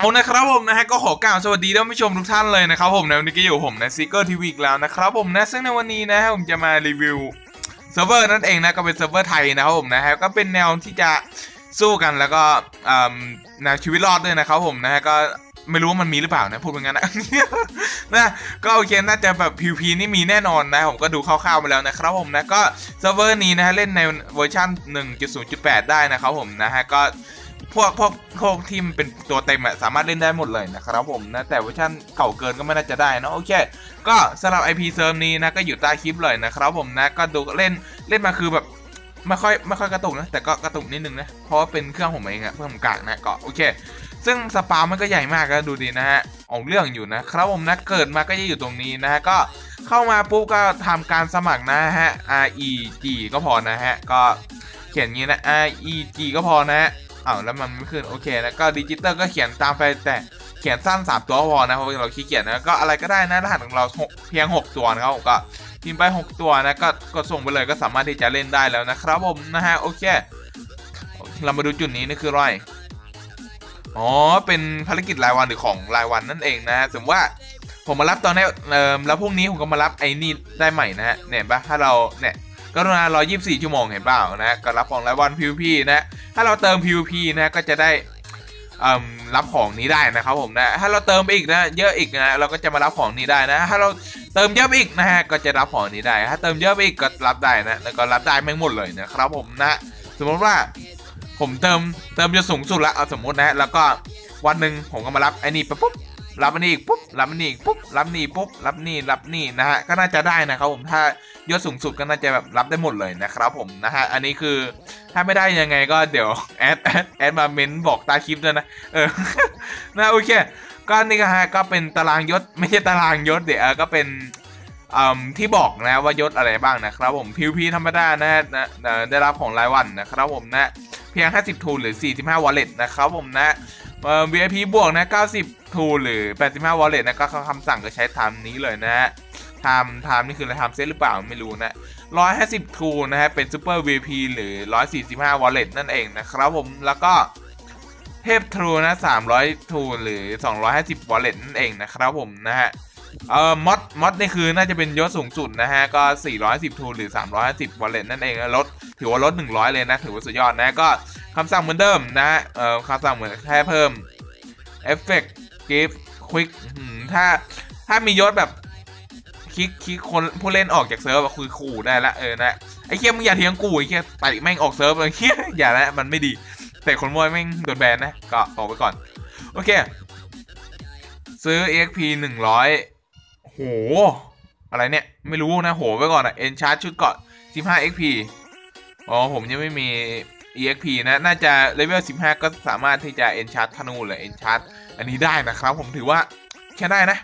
เอานะครับผมนะฮะก็ขอกล่าวสวัสดีท่านผู้ชมทุกท่านเลยนะครับผมในวันนี้ก็อยู่ผมนะซิกเกอร์ทีวีแล้วนะครับผมนะซึ่งในวันนี้นะฮะผมจะมารีวิวเซิร์ฟเวอร์นั่นเองนะก็เป็นเซิร์ฟเวอร์ไทยนะครับผมนะฮะก็เป็นแนวที่จะสู้กันแล้วก็แนวชีวิตรอดด้วยนะครับผมนะฮะก็ไม่รู้ว่ามันมีหรือเปล่านะพูดเป็นงั้นนะนะก็โอเคน่าจะแบบ PVP นี่มีแน่นอนนะผมก็ดูคร่าวๆมาแล้วนะครับผมนะก็เซิร์ฟเวอร์นี้นะฮะเล่นในเวอร์ชัน1.0.8 ได้นะครับผมนะฮะก็ พวกพวกพวกทีมเป็นตัวเต็มอะสามารถเล่นได้หมดเลยนะครับผมนะ แต่เวอร์ชันเก่าเกินก็ไม่น่าจะได้นะโอเคก็สำหรับ IP เซิร์ฟนี้นะก็อยู่ใต้คลิปเลยนะครับผมนะก็ดูเล่นเล่นมาคือแบบไม่ค่อยไม่ค่อยกระตุกนะ แต่ก็กระตุกนิดนึงนะ เพราะว่าเป็นเครื่องผมเองอะเพื่อผมกากนะก็โอเค ซึ่งสปามันก็ใหญ่มากก็ดูดีนะฮะออกเรื่องอยู่นะครับผมนะเกิดมาก็จะอยู่ตรงนี้นะฮะก็เข้ามาปุ๊บก็ทำการสมัครนะฮะ R E G ก็พอนะฮะก็เขียนงี้นะ R E G ก็พอนะฮะ อ้าวแล้วมันไม่ขึ้นโอเคนะก็ดิจิตอลก็เขียนตามไปแต่เขียนสั้น 3 ตัวพอนะเพราะเราขี้เกียจนะก็อะไรก็ได้นะรหัสของเราเพียง 6 ตัวนะครับผมก็พิมพ์ไป 6 ตัวนะก็กดส่งไปเลยก็สามารถที่จะเล่นได้แล้วนะครับผมนะฮะโอเค เรามาดูจุดนี้นี่คืออะไรอ๋อเป็นภารกิจรายวันหรือของรายวันนั่นเองนะสมมติว่าผมมารับตอนนี้เอ่อแล้วพรุ่งนี้ผมก็มารับไอ้นี่ได้ใหม่นะฮะเนี่ยปะถ้าเราเนี่ยก็รุณารอ 24 ชั่วโมงเห็นเปล่านะก็รับของรายวัน PVP นะ ถ้าเราเติม PVP นะก็จะได้รับของนี้ได้นะครับผมนะ ถ้าเราเติมอีกนะเยอะอีกนะเราก็จะมารับของนี้ได้นะ ถ้าเราเติมเยอะอีกนะฮะก็จะรับของนี้ได้ ถ้าเติมเยอะอีกก็รับได้นะ แล้วก็รับได้ไม่หมดเลยนะครับผมนะ สมมติว่าผมเติมเติมจนสูงสุดละเอาสมมตินะ แล้วก็วันหนึ่งผมก็มารับไอ้นี่ไปปุ๊บ รับอันนี้อีกปุ๊บรับอันนี้อีกปุ๊บรับนี่ปุ๊บรับนี่รับนี่นะฮะก็น่าจะได้นะครับผมถ้ายอดสูงสุดก็น่าจะแบบรับได้หมดเลยนะครับผมนะฮะอันนี้คือถ้าไม่ได้ยังไงก็เดี๋ยวแอดแอดแอดมาเมนบอกตาคลิปด้วยนะเออนะโอเคก็นี่ก็ฮะก็เป็นตารางยศไม่ใช่ตารางยศเดี๋ยวก็เป็นที่บอกนะว่ายศอะไรบ้างนะครับผมพิวพีธรรมดานะนะได้รับของรายวันนะครับผมนะเพียง 50 ทูลหรือ 45 wallet นะครับผมนะ เอ่อ VIP บวกนะ 90 ทูหรือ 85 wallet นะก็คำสั่งก็ใช้ไทม์นี้เลยนะฮะไทม์ไทม์นี่คืออะไรไทม์เซตหรือเปล่าไม่รู้นะ 150 ทูนะฮะเป็น Super VIP หรือ 145 wallet นั่นเองนะครับผมแล้วก็เทพทรูนะ 300 ทูหรือ 250 wallet นั่นเองนะครับผมนะฮะเอ่อมอดมอดนี่คือน่าจะเป็นยศสูงสุดนะฮะ ก็ 410 ทูหรือ 350 wallet นั่นเองลดถือว่าลด 100 เลยนะ ถือว่าสุดยอดนะ ก็ คำสั่งเหมือนเดิมนะเอ่อคำสั่งเหมือนแค่เพิ่มเอฟเฟกต์กิฟต์ควิกถ้าถ้ามียศแบบคลิกคลิกคนผู้เล่นออกจากเซิร์ฟคือขู่ได้ละเออนะไอ้เคียมึงอย่าเถียงกูไอ้เคียไต่แม่งออกเซิร์ฟเลยเคียอย่าละมันไม่ดี แต่คนมวยแม่งโดนแบนนะก็ออกไปก่อน โอเค ซื้อ EXP 100โห อะไรเนี่ย ไม่รู้นะโหไว้ก่อนอะเอ็นชาร์จชุดเกาะ15 XP อ๋อผมยังไม่มี EXP นะ น่าจะเลเวล 15 ก็สามารถที่จะ Enchant ธนูหรือ Enchant อันนี้ได้นะครับผมถือว่าแค่ได้นะ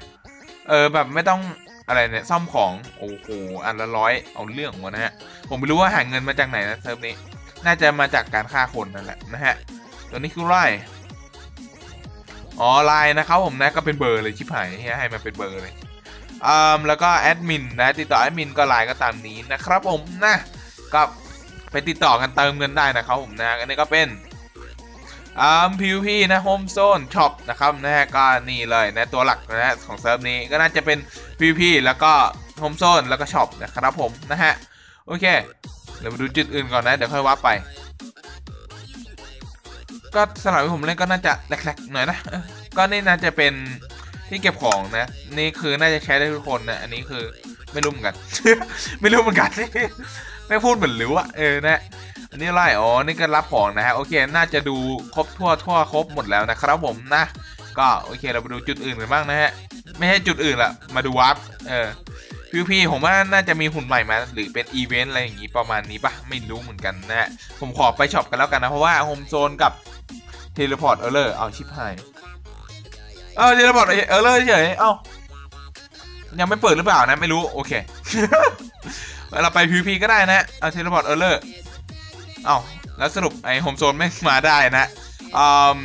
เออแบบไม่ต้องอะไรเนี่ยซ่อมของ โอ้โห อันละร้อยเอาเรื่องหมดนะฮะ ผมไม่รู้ว่าหาเงินมาจากไหนนะเซิร์ฟนี้ น่าจะมาจากการฆ่าคนนั่นแหละนะฮะ ตัวนี้คือไรอ๋อไลน์นะครับผมนะก็เป็นเบอร์เลยชิบหายให้มันเป็นเบอร์เลยอ่าแล้วก็แอดมินนะติดต่อแอดมินก็ไลน์ก็ตามนี้นะครับผมนะก็ ไปติดต่อกันเติมเงินได้นะครับผมนะอันนี้ก็เป็นอ่าพีพีนะโฮมโซนช็อปนะครับนะฮะก็นี่เลยนะตัวหลักนะฮะของเซิร์ฟนี้ก็น่าจะเป็น PVP แล้วก็โฮมโซนแล้วก็ช็อปนะครับผมนะฮะโอเคเดี๋ยวมาดูจุดอื่นก่อนนะเดี๋ยวค่อยว่าไป ก็สำหรับผมเล่นก็น่าจะแหลกๆหน่อยนะก็นี่น่าจะเป็นที่เก็บของนะ นี่คือน่าจะใช้ได้ทุกคนนะอันนี้คือไม่รู้เหมือนกัน ไม่รู้เหมือนกัน ไม่พูดเหมือนหรือวะเออนะอันนี้ไล่อ๋อนี่ก็รับของนะฮะโอเคน่าจะดูครบทั่วทั่วครบหมดแล้วนะครับผมนะ ก็โอเคเราไปดูจุดอื่นกันบ้างนะฮะไม่ใช่จุดอื่นละมาดูวาร์ปเออพีพีผมว่าน่าจะมีหุ่นใหม่มาหรือเป็นอีเวนต์อะไรอย่างงี้ประมาณนี้ปะไม่รู้เหมือนกันนะฮะผมขอไปช็อปกันแล้วกันนะ เพราะว่าโฮมโซนกับเทเลพอร์ตเออร์เลอร์เอาชิปหายเออเทเลพอร์ตเออร์เลอร์เฉยเอ้ายังไม่เปิดหรือเปล่านะไม่รู้โอเค เราไป PVP ก็ได้นะเอาเทเลพอร์ตเออร์เลอร์เอ้าแล้วสรุปไอโฮมโซนไม่มาได้นะอืม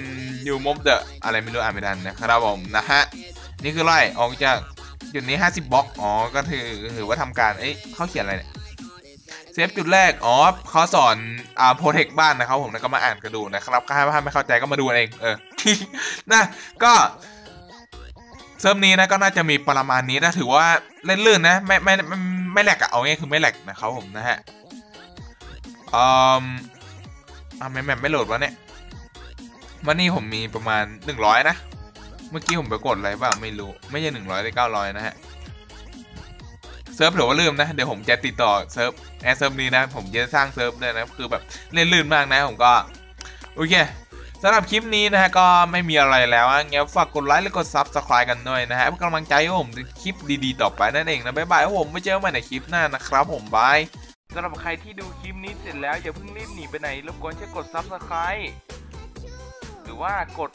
อยู่มบเดอะอะไรไม่รู้อ่านไม่ทันนะครับผมนะฮะนี่คือไล่ออกจากจุดนี้ 50บล็อกอ๋อก็ถือถือว่าทำการเอ้ยเขาเขียนอะไรเนี่ยเซฟจุดแรก อ๋อเขาสอนอ่าโปรเทคบ้านนะครับผมแล้วก็มาอ่านกันดูนะครับถ้าไม่เข้าใจก็มาดูเอง เออ นะก็เซิร์ฟนี้นะก็น่าจะมีประมาณนี้นะถือว่าเล่นลื่นนะ ไม่ไม่ ไม่แหลกอะเอาง่ายคือไม่แหลกนะครับผมนะฮะอืมอ่าแมปแมปไม่โหลดวะเนี่ยวันนี้ผมมีประมาณ 100 นะ เมื่อกี้ผมไปกดอะไรบ้างไม่รู้ ไม่ใช่ 100หรือ900 นะฮะ เซิร์ฟหรือว่าลืมนะ เดี๋ยวผมจะติดต่อเซิร์ฟแอร์เซิร์ฟนี้นะ ผมจะสร้างเซิร์ฟเลยนะ คือแบบเล่นลื่นมากนะ ผมก็ โอเค สำหรับคลิปนี้นะฮะก็ไม่มีอะไรแล้วอะงั้นฝากกดไลค์และกด Subscribe กันด้วยนะฮะเพื่อกำลังใจให้ผมคลิปดีๆต่อไปนั่นเองนะบ๊ายบายผมไว้เจอกันใหม่ในคลิปหน้านะครับผมบายสำหรับใครที่ดูคลิปนี้เสร็จแล้วอย่าเพิ่งรีบหนีไปไหนรบกวนช่วยกด Subscribe หรือว่ากด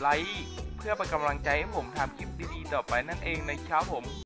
ไลค์เพื่อเป็นกำลังใจให้ผมทำคลิปดีๆต่อไปนั่นเองนะครับผม